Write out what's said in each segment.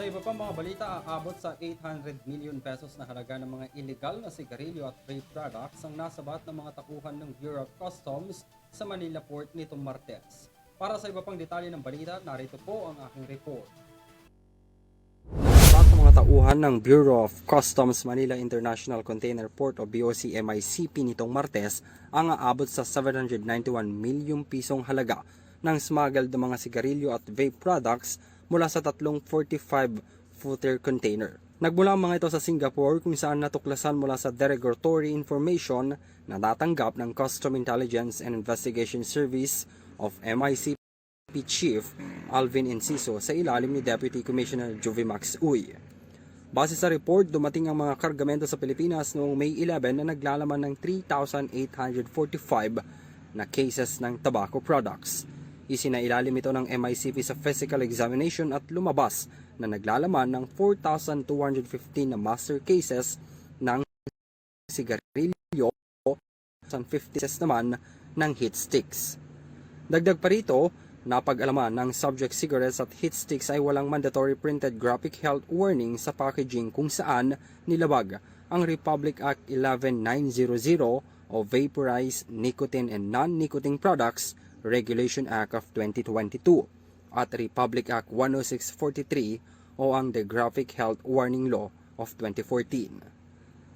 Sa iba pang mga balita, aabot sa 800 million pesos na halaga ng mga illegal na sigarilyo at vape products ang nasabat ng mga takuhan ng Bureau of Customs sa Manila Port nitong Martes. Para sa iba pang detalye ng balita, narito po ang aking report. Sa mga tauhan ng Bureau of Customs Manila International Container Port o BOC MICP nitong Martes ang aabot sa 791 milyong pisong halaga ng smuggled na mga sigarilyo at vape products mula sa tatlong 45-footer container. Nagmula ang mga ito sa Singapore kung saan natuklasan mula sa derogatory information na natanggap ng Custom Intelligence and Investigation Service of MICP Chief Alvin Enciso sa ilalim ni Deputy Commissioner Jovimax Uy. Base sa report, dumating ang mga kargamento sa Pilipinas noong May 11 na naglalaman ng 3,845 na cases ng tobacco products. Isinailalim ito ng MICP sa physical examination at lumabas na naglalaman ng 4,215 na master cases ng sigarilyo at 50 cases naman ng heat sticks. Dagdag pa rito, napag-alaman ng subject cigarettes at heat sticks ay walang mandatory printed graphic health warning sa packaging kung saan nilabag ang Republic Act 11900 o Vaporized Nicotine and Non-Nicotine Products Regulation Act of 2022 at Republic Act 10643 o ang The Graphic Health Warning Law of 2014.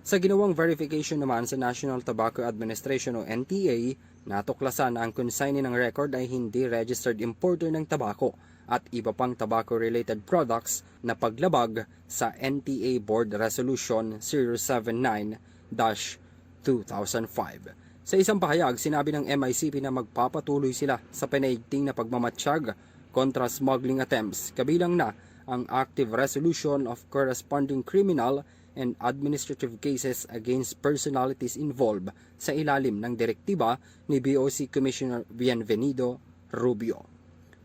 Sa ginawang verification naman sa National Tobacco Administration o NTA, natuklasan na ang consignee ng record ay hindi registered importer ng tabako at iba pang tobacco-related products na paglabag sa NTA Board Resolution 079-2005. Sa isang pahayag, sinabi ng MICP na magpapatuloy sila sa pinaigting na pagmamatsyag kontra smuggling attempts, kabilang na ang active resolution of corresponding criminal and administrative cases against personalities involved sa ilalim ng direktiba ni BOC Commissioner Bienvenido Rubio.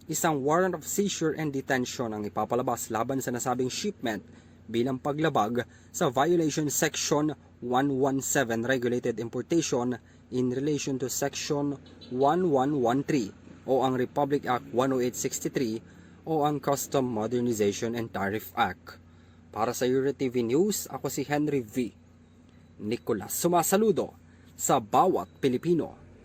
Isang warrant of seizure and detention ang ipapalabas laban sa nasabing shipment bilang paglabag sa violation section 117 regulated importation in relation to section 1113 o ang Republic Act 10863 o ang Custom Modernization and Tariff Act. Para sa Euro TV News, ako si Henry V. Nicolas sumasaludo sa bawat Pilipino